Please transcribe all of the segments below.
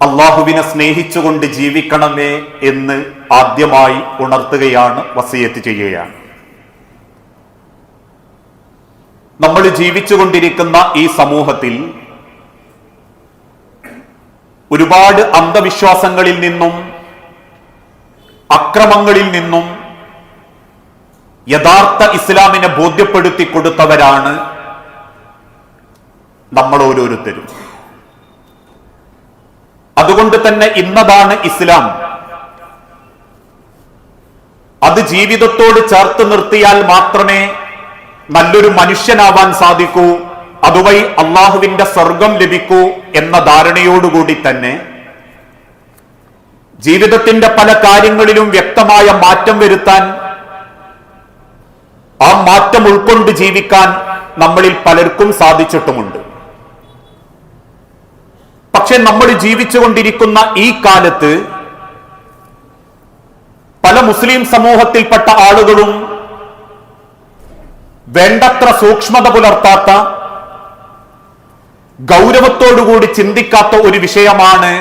അള്ളാഹുവിനെ സ്നേഹിച്ചുകൊണ്ട് ജീവിക്കണമേ എന്ന് ആദ്യമായി ഉണർത്തുകയാണ് വസീയത്ത് ചെയ്യുകയാണ്. നമ്മൾ ജീവിച്ചുകൊണ്ടിരിക്കുന്ന ഈ സമൂഹത്തിൽ ഒരുപാട് അന്ധവിശ്വാസങ്ങളിൽ നിന്നും അക്രമങ്ങളിൽ നിന്നും യഥാർത്ഥ ഇസ്ലാമിനെ ബോധ്യപ്പെടുത്തി കൊടുത്തവരാണ് നമ്മൾ ഓരോരുത്തരും. അതുകൊണ്ട് തന്നെ ഇന്നതാണ് ഇസ്ലാം. അത് ജീവിതത്തോട് ചേർത്ത് നിർത്തിയാൽ മാത്രമേ നല്ലൊരു മനുഷ്യനാവാൻ സാധിക്കൂ. അതുവഴി അള്ളാഹുവിന്റെ സ്വർഗം ലഭിക്കൂ എന്ന ധാരണയോടുകൂടി തന്നെ ജീവിതത്തിന്റെ പല കാര്യങ്ങളിലും വ്യക്തമായ മാറ്റം വരുത്താൻ ആ മാറ്റം ഉൾക്കൊണ്ട് ജീവിക്കാൻ നമ്മളിൽ പലർക്കും സാധിച്ചിട്ടുമുണ്ട്. പക്ഷെ നമ്മൾ ജീവിച്ചുകൊണ്ടിരിക്കുന്ന ഈ കാലത്ത് പല മുസ്ലിം സമൂഹത്തിൽപ്പെട്ട ആളുകളും വേണ്ടത്ര സൂക്ഷ്മത പുലർത്താത്ത ഗൗരവത്തോടുകൂടി ചിന്തിക്കാത്ത ഒരു വിഷയമാണ്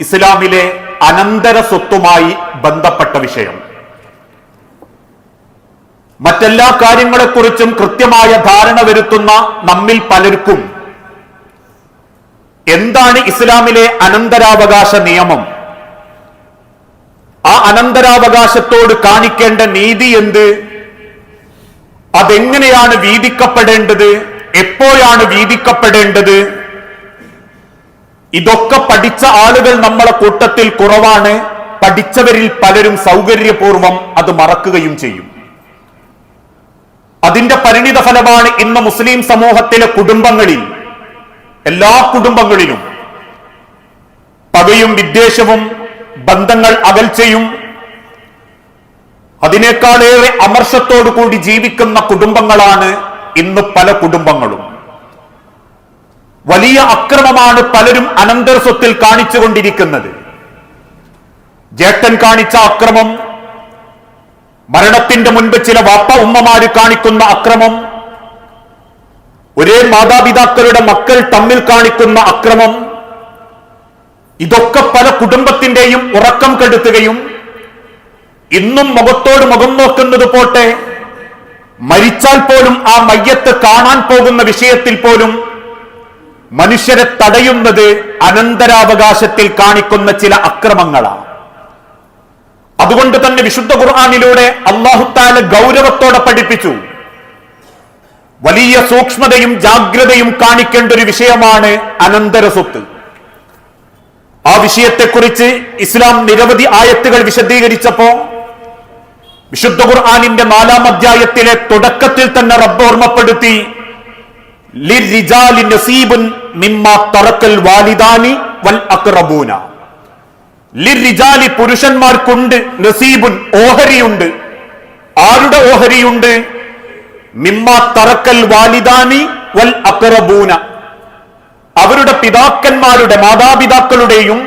ഇസ്ലാമിലെ അനന്തര സ്വത്തുമായി ബന്ധപ്പെട്ട വിഷയം. മറ്റെല്ലാ കാര്യങ്ങളെക്കുറിച്ചും കൃത്യമായ ധാരണ വരുത്തുന്ന നമ്മിൽ പലർക്കും എന്താണ് ഇസ്ലാമിലെ അനന്തരാവകാശ നിയമം? ആ അനന്തരാവകാശത്തോട് കാണിക്കേണ്ട നീതി എന്ത്? അതെങ്ങനെയാണ് വീതിക്കപ്പെടേണ്ടത്? എപ്പോഴാണ് വീതിക്കപ്പെടേണ്ടത്? ഇതൊക്കെ പഠിച്ച ആളുകൾ നമ്മളെ കൂട്ടത്തിൽ കുറവാണ്. പഠിച്ചവരിൽ പലരും സൗകര്യപൂർവം അത് മറക്കുകയും ചെയ്യും. അതിന്റെ പരിണിത ഫലമാണ് ഇന്ന് മുസ്ലിം സമൂഹത്തിലെ കുടുംബങ്ങളിൽ. എല്ലാ കുടുംബങ്ങളിലും പകയും വിദ്വേഷവും ബന്ധങ്ങൾ അകൽച്ചയും അതിനേക്കാളേറെ അമർഷത്തോടു കൂടി ജീവിക്കുന്ന കുടുംബങ്ങളാണ് ഇന്ന് പല കുടുംബങ്ങളും. വലിയ അക്രമമാണ് പലരും അനന്തർ സ്വത്തിൽ കാണിച്ചുകൊണ്ടിരിക്കുന്നത് ജേട്ടൻ കാണിച്ച അക്രമം മരണത്തിന്റെ മുൻപ് ചില വാപ്പ ഉമ്മമാര് കാണിക്കുന്ന അക്രമം ഒരേ മാതാപിതാക്കളുടെ മക്കൾ തമ്മിൽ കാണിക്കുന്ന അക്രമം ഇതൊക്കെ പല കുടുംബത്തിന്റെയും ഉറക്കം കെടുത്തുകയും ഇന്നും മുഖത്തോട് മുഖം നോക്കുന്നത് പോട്ടെ മരിച്ചാൽ പോലും ആ മയ്യത്ത് കാണാൻ പോകുന്ന വിഷയത്തിൽ പോലും മനുഷ്യരെ തടയുന്നത് അനന്തരാവകാശത്തിൽ കാണിക്കുന്ന ചില അക്രമങ്ങളാണ്. അതുകൊണ്ട് തന്നെ വിശുദ്ധ ഖുർആാനിലൂടെ അള്ളാഹുത്താല ഗൗരവത്തോടെ പഠിപ്പിച്ചു. വലിയ സൂക്ഷ്മതയും ജാഗ്രതയും കാണിക്കേണ്ട ഒരു വിഷയമാണ് അനന്തര സ്വത്ത് ആ വിഷയത്തെക്കുറിച്ച് ഇസ്ലാം നിരവധി ആയത്തുകൾ വിശദീകരിച്ചപ്പോ വിശുദ്ധ ഖുർആാനിന്റെ നാലാം അധ്യായത്തിലെ തുടക്കത്തിൽ തന്നെ റബ്ബ് ഓർമ്മപ്പെടുത്തി പുരുഷന്മാർക്കുണ്ട് നസീബുൻ ഓഹരിയുണ്ട്. ആരുടെ ഓഹരിയുണ്ട്? മിമ്മ തറക്കൽ വാലിദാനി വൽ അവരുടെ പിതാക്കന്മാരുടെ മാതാപിതാക്കളുടെയും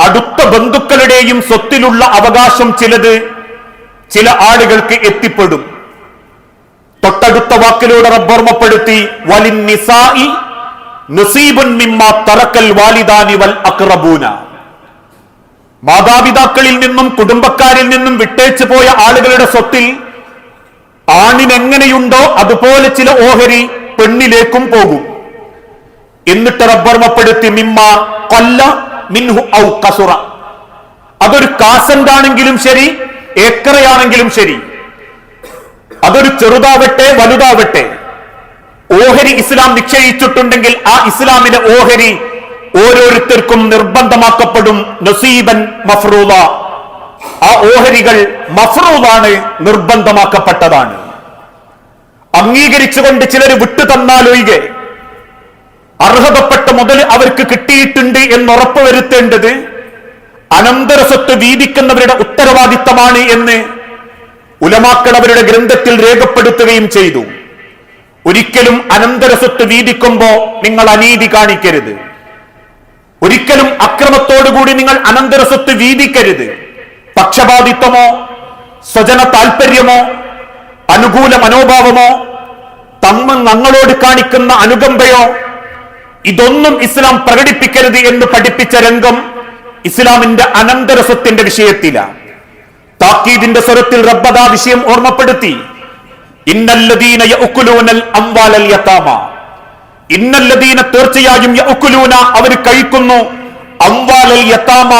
അടുത്ത ബന്ധുക്കളുടെയും സ്വത്തിലുള്ള അവകാശം ചിലത് ചില ആളുകൾക്ക് എത്തിപ്പെടും. തൊട്ടടുത്ത വാക്കിലൂടെ റബ്ബോർമ്മപ്പെടുത്തി വലിൻ നിസായി മിമ്മ തറക്കൽ വാലിദാനി വൽ മാതാപിതാക്കളിൽ നിന്നും കുടുംബക്കാരിൽ നിന്നും വിട്ടേച്ചു പോയ ആളുകളുടെ സ്വത്തിൽ ആണിനെങ്ങനെയുണ്ടോ അതുപോലെ ചില ഓഹരി പെണ്ണിലേക്കും പോകും. എന്നിട്ട് റബ്ബർമപ്പെടുത്തി മിമ്മ കൊല്ല മിൻഹു ഔ കസുറ. അതൊരു കാസന്റാണെങ്കിലും ശരി ഏക്കറയാണെങ്കിലും ശരി. അതൊരു ചെറുതാവട്ടെ വലുതാവട്ടെ. ഓഹരി ഇസ്ലാം നിശ്ചയിച്ചിട്ടുണ്ടെങ്കിൽ ആ ഇസ്ലാമിലെ ഓഹരി ഓരോരുത്തർക്കും നിർബന്ധമാക്കപ്പെടും. നസീബൻ മഫ്രൂദ ആ ഓഹരികൾ മഫ്രൂദാണ് നിർബന്ധമാക്കപ്പെട്ടതാണ്. അംഗീകരിച്ചുകൊണ്ട് ചിലർ വിട്ടു തന്നാലൊഴികെ അർഹതപ്പെട്ട മുതൽ അവർക്ക് കിട്ടിയിട്ടുണ്ട് എന്ന് ഉറപ്പുവരുത്തേണ്ടത് അനന്തര സ്വത്ത് വീതിക്കുന്നവരുടെ ഉത്തരവാദിത്തമാണ് എന്ന് ഉലമാക്കൾ അവരുടെ ഗ്രന്ഥത്തിൽ രേഖപ്പെടുത്തുകയും ചെയ്തു. ഒരിക്കലും അനന്തര സ്വത്ത് നിങ്ങൾ അനീതി കാണിക്കരുത്. ഒരിക്കലും അക്രമത്തോടുകൂടി നിങ്ങൾ അനന്തര സ്വത്ത് വീതിക്കരുത്. പക്ഷപാതിത്വമോ സ്വജന താല്പര്യമോ അനുകൂല മനോഭാവമോ? തമ്മ ഞങ്ങളോട് കാണിക്കുന്ന അനുകമ്പയോ? ഇതൊന്നും ഇസ്ലാം പ്രകടിപ്പിക്കരുത് എന്ന് പഠിപ്പിച്ച രംഗം ഇസ്ലാമിന്റെ അനന്തരസത്തിന്റെ വിഷയത്തില. താക്കീദിന്റെ സ്വരത്തിൽ റബ്ബദാ വിഷയം ഓർമ്മപ്പെടുത്തി. ഇന്നല്ലദീന അംവാലൽ യതാമ. ഇന്നല്ലദീന തീർച്ചയായും അവർ കഴിക്കുന്നു. അംവാലൽ യതാമ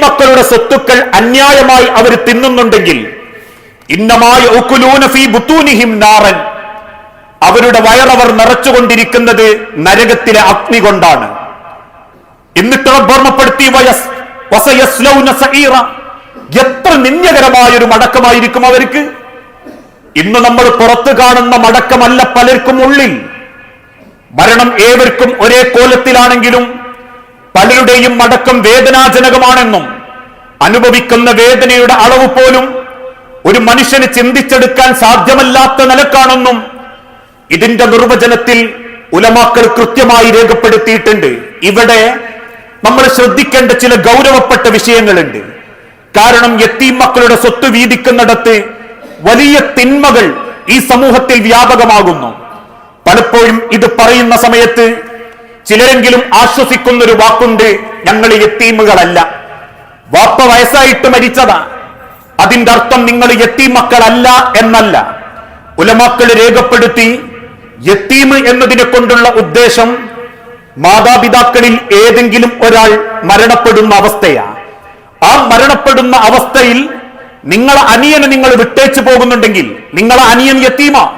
മക്കളുടെ സ്വത്തുക്കൾ അന്യായമായി അവർ തിന്നുന്നുണ്ടെങ്കിൽ അവരുടെ വയറവർ നിറച്ചുകൊണ്ടിരിക്കുന്നത് നരകത്തിലെ അഗ്നി കൊണ്ടാണ്. എന്നിട്ട് ഓർമ്മപ്പെടുത്തി. എത്ര നിന്യകരമായ ഒരു മടക്കമായിരിക്കും അവർക്ക്. ഇന്ന് നമ്മൾ പുറത്തു കാണുന്ന മടക്കമല്ല പലർക്കും ഉള്ളിൽ. മരണം ഏവർക്കും ഒരേ കോലത്തിലാണെങ്കിലും പലരുടെയും മടക്കം വേദനാജനകമാണെന്നും അനുഭവിക്കുന്ന വേദനയുടെ അളവ് പോലും ഒരു മനുഷ്യന് ചിന്തിച്ചെടുക്കാൻ സാധ്യമല്ലാത്ത നിലക്കാണെന്നും ഇതിന്റെ നിർവചനത്തിൽ ഉലമാക്കൾ കൃത്യമായി രേഖപ്പെടുത്തിയിട്ടുണ്ട്. ഇവിടെ നമ്മൾ ശ്രദ്ധിക്കേണ്ട ചില ഗൗരവപ്പെട്ട വിഷയങ്ങളുണ്ട്. കാരണം യത്തീം മക്കളുടെ സ്വത്ത് വീതിക്കുന്നിടത്ത് വലിയ തിന്മകൾ ഈ സമൂഹത്തിൽ വ്യാപകമാകുന്നു. പലപ്പോഴും ഇത് പറയുന്ന സമയത്ത് ചിലരെങ്കിലും ആശ്വസിക്കുന്നൊരു വാക്കുണ്ട് ഞങ്ങൾ യത്തീമുകളല്ല. വാപ്പ വയസ്സായിട്ട് മരിച്ചതാ. അതിന്റെ അർത്ഥം നിങ്ങൾ യത്തീം മക്കളല്ല എന്നല്ല. ഉലമാക്കൾ രേഖപ്പെടുത്തി യത്തീമ് എന്നതിനെ കൊണ്ടുള്ള ഉദ്ദേശം മാതാപിതാക്കളിൽ ഏതെങ്കിലും ഒരാൾ മരണപ്പെടുന്ന അവസ്ഥയാ. ആ മരണപ്പെടുന്ന അവസ്ഥയിൽ നിങ്ങളെ അനിയനെ നിങ്ങൾ വിട്ടേച്ചു പോകുന്നുണ്ടെങ്കിൽ നിങ്ങളെ അനിയൻ യത്തീമ.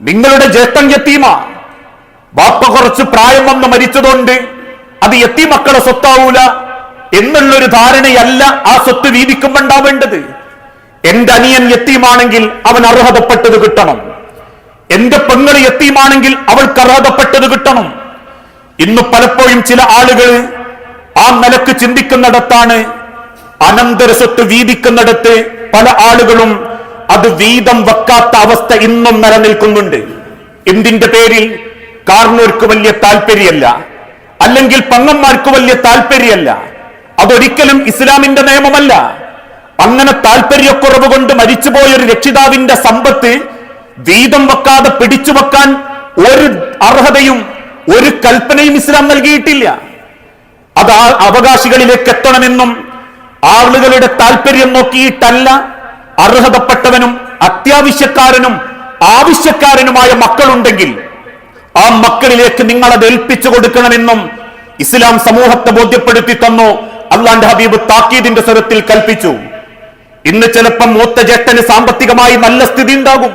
നിങ്ങളുടെ ജ്യേഷ്ഠൻ യത്തീമ. ബാപ്പ കുറച്ച് പ്രായം വന്ന് മരിച്ചതുകൊണ്ട് അത് യത്തീമക്കളെ സ്വത്താവൂല. എന്നുള്ളൊരു ധാരണയല്ല ആ സ്വത്ത് വീതിക്കുമ്പോണ്ടാവേണ്ടത് എന്റെ അനിയൻ എത്തിയുമാണെങ്കിൽ അവൻ അർഹതപ്പെട്ടത് കിട്ടണം. എന്റെ പെങ്ങൾ എത്തിയുമാണെങ്കിൽ അവൾക്ക് അർഹതപ്പെട്ടത് കിട്ടണം. ഇന്ന് പലപ്പോഴും ചില ആളുകൾ ആ നിലയ്ക്ക് ചിന്തിക്കുന്നിടത്താണ് അനന്തര സ്വത്ത് വീതിക്കുന്നിടത്ത് പല ആളുകളും അത് വീതം വെക്കാത്ത അവസ്ഥ ഇന്നും നിലനിൽക്കുന്നുണ്ട്. എന്തിന്റെ പേരിൽ? കാർന്നോർക്ക് വലിയ താല്പര്യമല്ല. അല്ലെങ്കിൽ പങ്ങന്മാർക്ക് വലിയ താല്പര്യമല്ല. അതൊരിക്കലും ഇസ്ലാമിന്റെ നിയമമല്ല. അങ്ങനെ താല്പര്യക്കുറവ് കൊണ്ട് മരിച്ചുപോയ ഒരു രക്ഷിതാവിന്റെ സമ്പത്ത് വീതം വെക്കാതെ പിടിച്ചു വെക്കാൻ ഒരു അർഹതയും ഒരു കൽപ്പനയും ഇസ്ലാം നൽകിയിട്ടില്ല. അത് ആ അവകാശികളിലേക്ക് എത്തണമെന്നും ആളുകളുടെ താല്പര്യം നോക്കിയിട്ടല്ല അർഹതപ്പെട്ടവനും അത്യാവശ്യക്കാരനും ആവശ്യക്കാരനുമായ മക്കളുണ്ടെങ്കിൽ ആ മക്കളിലേക്ക് നിങ്ങളത് ഏൽപ്പിച്ചു കൊടുക്കണമെന്നും ഇസ്ലാം സമൂഹത്തെ ബോധ്യപ്പെടുത്തി തന്നു. അള്ളാന്റെ ഹബീബ് താക്കീദിന്റെ സ്വരത്തിൽ കൽപ്പിച്ചു. ഇന്ന് ചിലപ്പം മൂത്ത ജേഷ്ഠന് സാമ്പത്തികമായി നല്ല സ്ഥിതി ഉണ്ടാകും.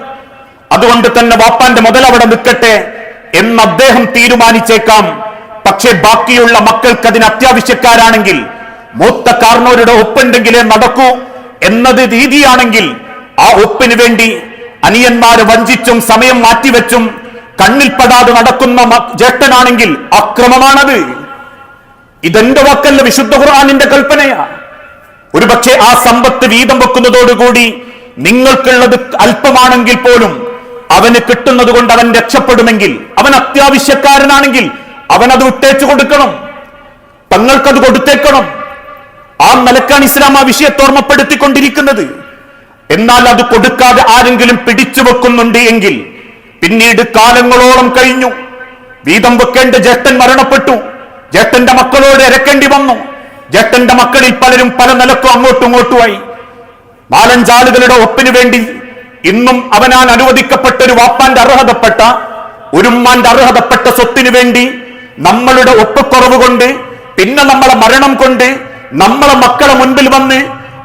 അതുകൊണ്ട് തന്നെ വാപ്പാന്റെ മുതൽ അവിടെ നിൽക്കട്ടെ എന്ന് അദ്ദേഹം തീരുമാനിച്ചേക്കാം. പക്ഷേ ബാക്കിയുള്ള മക്കൾക്ക് അതിന് അത്യാവശ്യക്കാരാണെങ്കിൽ മൂത്ത കാർണോരുടെ ഒപ്പുണ്ടെങ്കിലേ നടക്കൂ എന്നത് രീതിയാണെങ്കിൽ ആ ഒപ്പിന് വേണ്ടി അനിയന്മാരെ വഞ്ചിച്ചും സമയം മാറ്റിവെച്ചും കണ്ണിൽപ്പെടാതെ നടക്കുന്ന ജ്യേഷ്ഠനാണെങ്കിൽ അക്രമമാണത്. ഇതെന്റെ വാക്കല്ല വിശുദ്ധ ഖുർആാനിന്റെ കൽപ്പനയാ. ഒരു പക്ഷേ ആ സമ്പത്ത് വീതം വെക്കുന്നതോടുകൂടി നിങ്ങൾക്കുള്ളത് അല്പമാണെങ്കിൽ പോലും അവന് കിട്ടുന്നത് കൊണ്ട് അവൻ രക്ഷപ്പെടുമെങ്കിൽ അവൻ അത്യാവശ്യക്കാരനാണെങ്കിൽ അവൻ അത് വിട്ടേച്ചു കൊടുക്കണം. തങ്ങൾക്കത് കൊടുത്തേക്കണം. ആ നിലക്കാണ് ഇസ്ലാം ആ വിഷയത്തെ ഓർമ്മപ്പെടുത്തിക്കൊണ്ടിരിക്കുന്നത്. എന്നാൽ അത് കൊടുക്കാതെ ആരെങ്കിലും പിടിച്ചു വെക്കുന്നുണ്ട് എങ്കിൽ പിന്നീട് കാലങ്ങളോളം കഴിഞ്ഞു. വീതം വെക്കേണ്ട ജ്യേഷ്ഠൻ മരണപ്പെട്ടു. ജ്യേഷ്ഠന്റെ മക്കളോട് ഇരക്കേണ്ടി വന്നു. ജ്യേഷ്ഠന്റെ മക്കളിൽ പലരും പല നിലക്കും അങ്ങോട്ടും ഇങ്ങോട്ടുമായി നാലഞ്ചാളുകളുടെ ഒപ്പിനു വേണ്ടി ഇന്നും അവനാൽ അനുവദിക്കപ്പെട്ട ഒരു വാപ്പാന്റെ അർഹതപ്പെട്ട ഒരുമ്മാന്റെ അർഹതപ്പെട്ട സ്വത്തിനു വേണ്ടി നമ്മളുടെ ഒപ്പക്കുറവ് കൊണ്ട് പിന്നെ നമ്മളെ മരണം കൊണ്ട് നമ്മളെ മക്കളെ മുൻപിൽ വന്ന്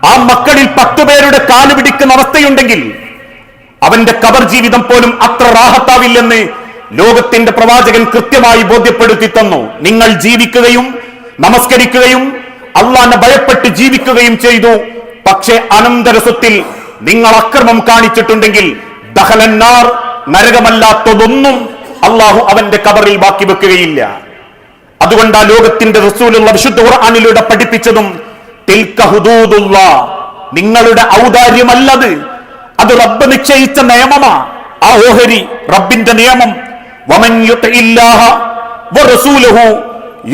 ആ മക്കളിൽ പത്തു പേരുടെ കാൽ പിടിക്കുന്ന അവസ്ഥയുണ്ടെങ്കിൽ അവന്റെ കബർ ജീവിതം പോലും അത്ര റാഹത്താവില്ലെന്ന് ലോകത്തിന്റെ പ്രവാചകൻ കൃത്യമായി ബോധ്യപ്പെടുത്തി തന്നു. നിങ്ങൾ ജീവിക്കുകയും നമസ്കരിക്കുകയും അള്ളാനെ ഭയപ്പെട്ട് ജീവിക്കുകയും ചെയ്തു. പക്ഷേ അനന്തര സ്വത്തിൽ നിങ്ങൾ അക്രമം കാണിച്ചിട്ടുണ്ടെങ്കിൽ ദഹലന്നാർ നരകമല്ലാത്തതൊന്നും അള്ളാഹു അവന്റെ കബറിൽ ബാക്കി വെക്കുകയില്ല. അതുകൊണ്ട് ലോകത്തിന്റെ റസൂലുള്ള വിശുദ്ധ ഖുർആനിലൂടെ പഠിപ്പിച്ചതും തിൽക ഹുദൂദുള്ള നിങ്ങളുടെ ഔദാര്യമല്ലത്. അത് റബ്ബ് നിശ്ചയിച്ച നിയമമാ. ആ ഓഹരി റബ്ബിന്റെ നിയമം വമൻ الله ورسوله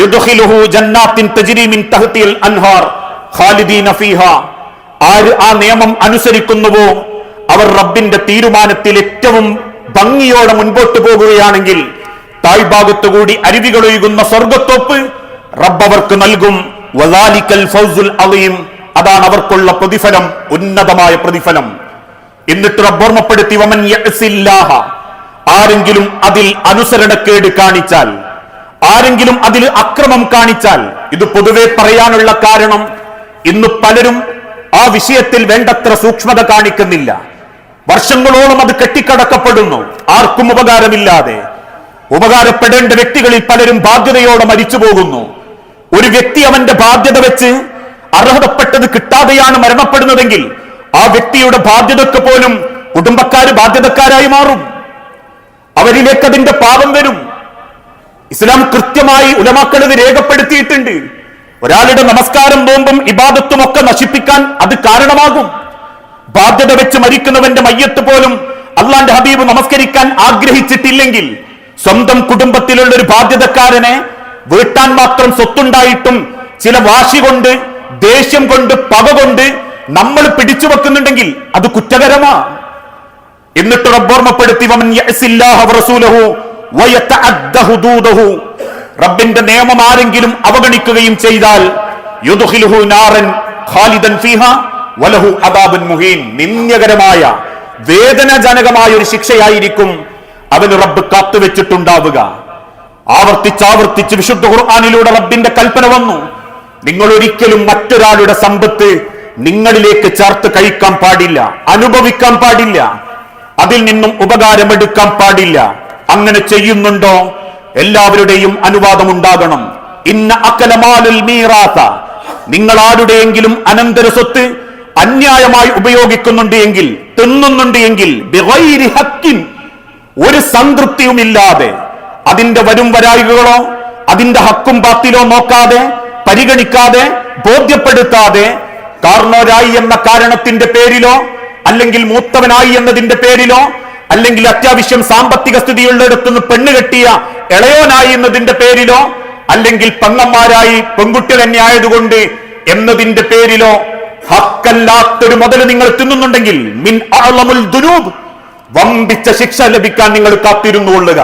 يدخله جنات تجري من തഹ്തിൽ അൻഹാർ خالدين فيها ആര് ആ നിയമം അനുസരിക്കുന്നുവോ അവർ റബ്ബിന്റെ തീരുമാനത്തിൽ ഏറ്റവും ഭംഗിയോടെ മുൻപോട്ട് പോകുകയാണെങ്കിൽ താഴ്ഭാഗത്തുകൂടി അരുവികളൊഴുകുന്ന സ്വർഗത്തോപ്പ് റബ്ബ് അവർക്ക് നൽകും. ഫൗസുൽ അലീം. അതാണ് അവർക്കുള്ള പ്രതിഫലം ഉന്നതമായ പ്രതിഫലം. എന്നിട്ട് റബ്ബ് ഓർമ്മപ്പെടുത്തി വമൻ യഅ്സില്ലാഹ. ആരെങ്കിലും അതിൽ അനുസരണക്കേട് കാണിച്ചാൽ ആരെങ്കിലും അതിൽ അക്രമം കാണിച്ചാൽ ഇത് പൊതുവെ പറയാനുള്ള കാരണം ഇന്ന് പലരും ആ വിഷയത്തിൽ വേണ്ടത്ര സൂക്ഷ്മത കാണിക്കുന്നില്ല. വർഷങ്ങളോളം അത് കെട്ടിക്കടക്കപ്പെടുന്നു. ആർക്കും ഉപകാരമില്ലാതെ. ഉപകാരപ്പെടേണ്ട വ്യക്തികളിൽ പലരും ബാധ്യതയോടെ മരിച്ചു പോകുന്നു. ഒരു വ്യക്തി അവന്റെ ബാധ്യത വെച്ച് അർഹതപ്പെട്ടത് കിട്ടാതെയാണ് മരണപ്പെടുന്നതെങ്കിൽ ആ വ്യക്തിയുടെ ബാധ്യതക്ക് പോലും കുടുംബക്കാര് ബാധ്യതക്കാരായി മാറും. അവരിലേക്ക് അതിന്റെ പാപം വരും. ഇസ്ലാം കൃത്യമായി ഉലമാക്കൾ ഇത് രേഖപ്പെടുത്തിയിട്ടുണ്ട്. ഒരാളുടെ നമസ്കാരം നോമ്പും ഇബാദത്തും ഒക്കെ നശിപ്പിക്കാൻ അത് കാരണമാകും. ബാധ്യത വെച്ച് മരിക്കുന്നവന്റെ മയ്യത്ത് പോലും അള്ളാന്റെ ഹബീബ് നമസ്കരിക്കാൻ ആഗ്രഹിച്ചിട്ടില്ലെങ്കിൽ സ്വന്തം കുടുംബത്തിലുള്ള ഒരു ബാധ്യതക്കാരനെ വീട്ടാൻ മാത്രം സ്വത്തുണ്ടായിട്ടും ചില വാശി കൊണ്ട് ദേഷ്യം കൊണ്ട് പക കൊണ്ട് നമ്മൾ പിടിച്ചു വെക്കുന്നുണ്ടെങ്കിൽ അത് കുറ്റകരമാ. എന്നിട്ട് റബ്ബോർമ്മപ്പെടുത്തി റബ്ബിന്റെ നിയമം ആരെങ്കിലും അവഗണിക്കുകയും ചെയ്താൽ നിന്ദ്യകരമായ വേദനാജനകമായ ഒരു ശിക്ഷയായിരിക്കും അവന് റബ്ബ് കാത്തുവെച്ചിട്ടുണ്ടാവുക. ആവർത്തിച്ചാവർത്തിച്ച് വിശുദ്ധ ഖുർആാനിലൂടെ റബ്ബിന്റെ കൽപ്പന വന്നു. നിങ്ങൾ ഒരിക്കലും മറ്റൊരാളുടെ സമ്പത്ത് നിങ്ങളിലേക്ക് ചേർത്ത് കഴിക്കാൻ പാടില്ല അനുഭവിക്കാൻ പാടില്ല. അതിൽ നിന്നും ഉപകാരമെടുക്കാൻ പാടില്ല. അങ്ങനെ ചെയ്യുന്നുണ്ടോ? എല്ലാവരുടെയും അനുവാദം ഉണ്ടാകണം ഇന്ന അക്കലമാലുൽ മീറാത്ത. നിങ്ങൾ ആരുടെയെങ്കിലും അനന്തര സ്വത്ത് അന്യായമായി ഉപയോഗിക്കുന്നുണ്ട് എങ്കിൽ തിന്നുന്നുണ്ട് എങ്കിൽ ഒരു സംതൃപ്തിയുമില്ലാതെ. അതിന്റെ വരും വരായികളോ അതിന്റെ ഹക്കും പാത്തിലോ നോക്കാതെ പരിഗണിക്കാതെ ബോധ്യപ്പെടുത്താതെ കാർണോരായി എന്ന കാരണത്തിന്റെ പേരിലോ അല്ലെങ്കിൽ മൂത്തവനായി എന്നതിന്റെ പേരിലോ അല്ലെങ്കിൽ അത്യാവശ്യം സാമ്പത്തിക സ്ഥിതിയുള്ളിടത്തുനിന്ന് പെണ്ണ് കെട്ടിയ ഇളയോനായി എന്നതിന്റെ പേരിലോ അല്ലെങ്കിൽ പെങ്ങന്മാരായി പെൺകുട്ടി തന്നെ ആയതുകൊണ്ട് എന്നതിന്റെ പേരിലോ ഹക്കല്ലാത്തൊരു മുതൽ നിങ്ങൾ തിന്നുന്നുണ്ടെങ്കിൽ മിൻ അളമുൽ ദുനൂബ് വമ്പിച്ച ശിക്ഷ ലഭിക്കാൻ നിങ്ങൾ കാത്തിരുന്നു കൊള്ളുക.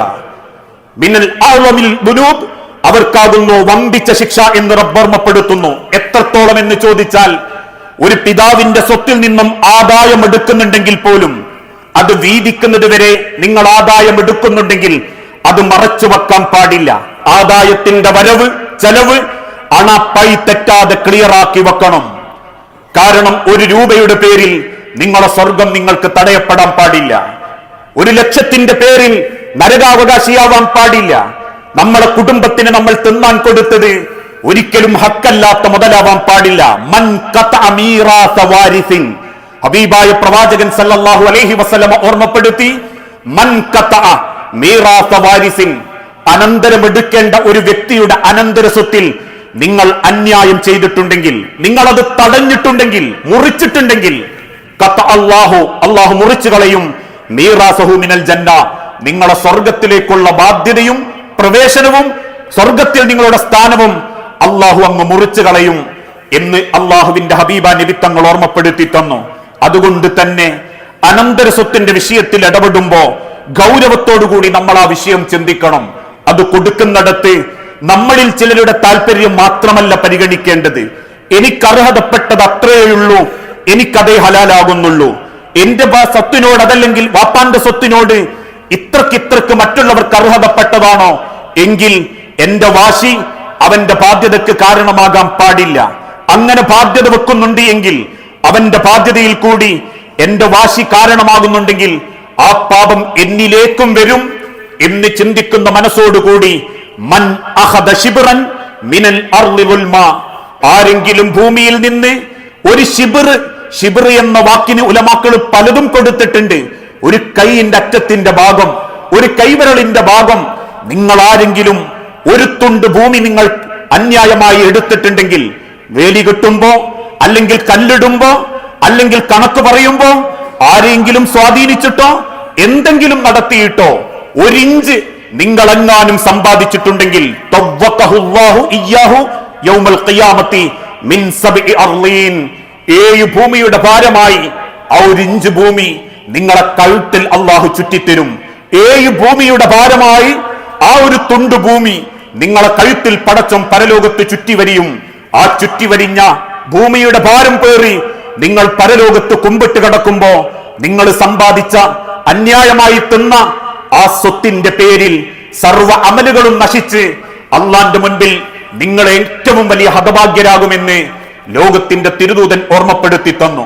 മിന്നൽ അളമിൽ ദുനൂബ് അവർക്കാകുന്നു വമ്പിച്ച ശിക്ഷ എന്ന് റബ്ബർമ്മപ്പെടുത്തുന്നു എത്രത്തോളം എന്ന് ചോദിച്ചാൽ ഒരു പിതാവിന്റെ സ്വത്തിൽ നിന്നും ആദായം എടുക്കുന്നുണ്ടെങ്കിൽ പോലും അത് വീതിക്കുന്നത് വരെ നിങ്ങൾ ആദായം എടുക്കുന്നുണ്ടെങ്കിൽ അത് മറച്ചു വെക്കാൻ പാടില്ല. ആദായത്തിന്റെ വരവ് ചെലവ് അണപ്പൈ തെറ്റാതെ ക്ലിയർ ആക്കി വെക്കണം. കാരണം ഒരു രൂപയുടെ പേരിൽ നിങ്ങളെ സ്വർഗം നിങ്ങൾക്ക് തടയപ്പെടാൻ പാടില്ല. ഒരു ലക്ഷത്തിന്റെ പേരിൽ നരകാവകാശിയാവാൻ പാടില്ല. നമ്മളെ കുടുംബത്തിന് നമ്മൾ തിന്നാൻ കൊടുത്തത് ഒരിക്കലും ഹക്കല്ലാത്ത മുതലാവാൻ പാടില്ല. മൻ ഹബീബായ പ്രവാചകൻ സല്ലല്ലാഹു അലൈഹി വസല്ലമ ഓർമ്മപ്പെടുത്തി മൻ അനന്തരം എടുക്കേണ്ട ഒരു വ്യക്തിയുടെ അനന്തര സ്വത്തിൽ നിങ്ങൾ അന്യായം ചെയ്തിട്ടുണ്ടെങ്കിൽ നിങ്ങൾ അത് തടഞ്ഞിട്ടുണ്ടെങ്കിൽ മുറിച്ചിട്ടുണ്ടെങ്കിൽ കത്ത അള്ളാഹു അള്ളാഹു മുറിച്ചു കളയും. മീറാസഹു മിനൽ ജന്ന. നിങ്ങളെ സ്വർഗത്തിലേക്കുള്ള ബാധ്യതയും പ്രവേശനവും സ്വർഗത്തിൽ നിങ്ങളുടെ സ്ഥാനവും അള്ളാഹു അങ്ങ് മുറിച്ചു കളയും എന്ന് അള്ളാഹുവിന്റെ ഹബീബ നിമിത്തങ്ങൾ ഓർമ്മപ്പെടുത്തി തന്നു. അതുകൊണ്ട് തന്നെ അനന്തര സ്വത്തിന്റെ വിഷയത്തിൽ ഇടപെടുമ്പോ ഗൗരവത്തോടുകൂടി നമ്മൾ ആ വിഷയം ചിന്തിക്കണം. അത് കൊടുക്കുന്നിടത്ത് നമ്മളിൽ ചിലരുടെ താല്പര്യം മാത്രമല്ല പരിഗണിക്കേണ്ടത്. എനിക്ക് അർഹതപ്പെട്ടത് അത്രയേയുള്ളൂ. എനിക്കതേ ഹലാലാകുന്നുള്ളൂ. എന്റെ സ്വത്തിനോട് അതല്ലെങ്കിൽ വാപ്പാന്റെ സ്വത്തിനോട് ഇത്രക്കിത്രക്ക് ഇത്രക്ക് മറ്റുള്ളവർക്ക് അർഹതപ്പെട്ടതാണോ? എങ്കിൽ എന്റെ വാശി അവന്റെ ബാധ്യതക്ക് കാരണമാകാൻ പാടില്ല. അങ്ങനെ ബാധ്യത വെക്കുന്നുണ്ട് എങ്കിൽ അവന്റെ ബാധ്യതയിൽ കൂടി എന്റെ വാശി കാരണമാകുന്നുണ്ടെങ്കിൽ ആ പാപം എന്നിലേക്കും വരും എന്ന് ചിന്തിക്കുന്ന മനസ്സോടുകൂടി മൻ അഹദ മിനൽ ആരെങ്കിലും ഭൂമിയിൽ നിന്ന് ഒരു ശിബിർ ശിബിർ എന്ന വാക്കിന് ഉലമാക്കൾ പലതും കൊടുത്തിട്ടുണ്ട്. ഒരു കൈയിന്റെ അറ്റത്തിന്റെ ഭാഗം ഒരു കൈവിരളിന്റെ ഭാഗം നിങ്ങൾ ആരെങ്കിലും ഒരു തുണ്ട് ഭൂമി നിങ്ങൾ അന്യായമായി എടുത്തിട്ടുണ്ടെങ്കിൽ വേലി കിട്ടുമ്പോ അല്ലെങ്കിൽ കല്ലിടുമ്പോ അല്ലെങ്കിൽ കണക്ക് പറയുമ്പോ ആരെങ്കിലും സ്വാധീനിച്ചിട്ടോ എന്തെങ്കിലും നടത്തിയിട്ടോ ഒരിഞ്ച് നിങ്ങൾ എങ്ങാനും സമ്പാദിച്ചിട്ടുണ്ടെങ്കിൽ ഏഴ് ഭൂമിയുടെ ഭാരമായി ഭൂമി നിങ്ങളെ കഴുത്തിൽ അള്ളാഹു ചുറ്റിത്തരും. ഏഴ് ഭൂമിയുടെ ഭാരമായി ആ ഒരു തുണ്ട് ഭൂമി നിങ്ങളെ കഴുത്തിൽ പടച്ചം പരലോകത്ത് ചുറ്റിവരിയും. ആ ചുറ്റിവരിഞ്ഞ ഭൂമിയുടെ ഭാരം പേറി നിങ്ങൾ പരലോകത്ത് കുമ്പിട്ട് കിടക്കുമ്പോ നിങ്ങൾ സമ്പാദിച്ച അന്യായമായി തിന്ന ആ സ്വത്തിന്റെ പേരിൽ സർവ അമലുകളും നശിച്ച് അള്ളാന്റെ മുൻപിൽ നിങ്ങൾ ഏറ്റവും വലിയ ഹതഭാഗ്യരാകുമെന്ന് ലോകത്തിന്റെ തിരുദൂതൻ ഓർമ്മപ്പെടുത്തി തന്നു.